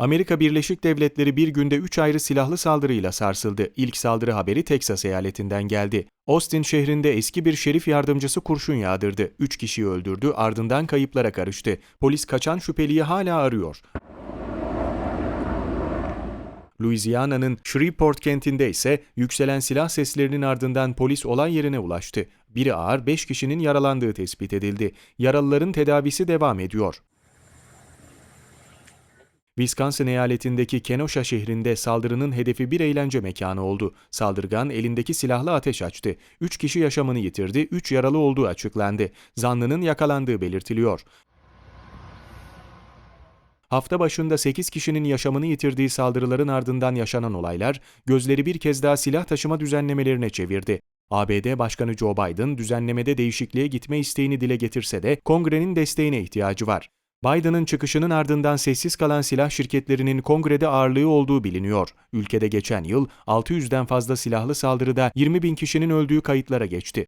Amerika Birleşik Devletleri bir günde 3 ayrı silahlı saldırıyla sarsıldı. İlk saldırı haberi Teksas eyaletinden geldi. Austin şehrinde eski bir şerif yardımcısı kurşun yağdırdı. 3 kişiyi öldürdü, ardından kayıplara karıştı. Polis kaçan şüpheliyi hala arıyor. Louisiana'nın Shreveport kentinde ise yükselen silah seslerinin ardından polis olay yerine ulaştı. Biri ağır 5 kişinin yaralandığı tespit edildi. Yaralıların tedavisi devam ediyor. Wisconsin eyaletindeki Kenosha şehrinde saldırının hedefi bir eğlence mekanı oldu. Saldırgan elindeki silahla ateş açtı. 3 kişi yaşamını yitirdi, 3 yaralı olduğu açıklandı. Zanlının yakalandığı belirtiliyor. Hafta başında 8 kişinin yaşamını yitirdiği saldırıların ardından yaşanan olaylar gözleri bir kez daha silah taşıma düzenlemelerine çevirdi. ABD Başkanı Joe Biden düzenlemede değişikliğe gitme isteğini dile getirse de Kongre'nin desteğine ihtiyacı var. Biden'ın çıkışının ardından sessiz kalan silah şirketlerinin kongrede ağırlığı olduğu biliniyor. Ülkede geçen yıl 600'den fazla silahlı saldırıda 20 bin kişinin öldüğü kayıtlara geçti.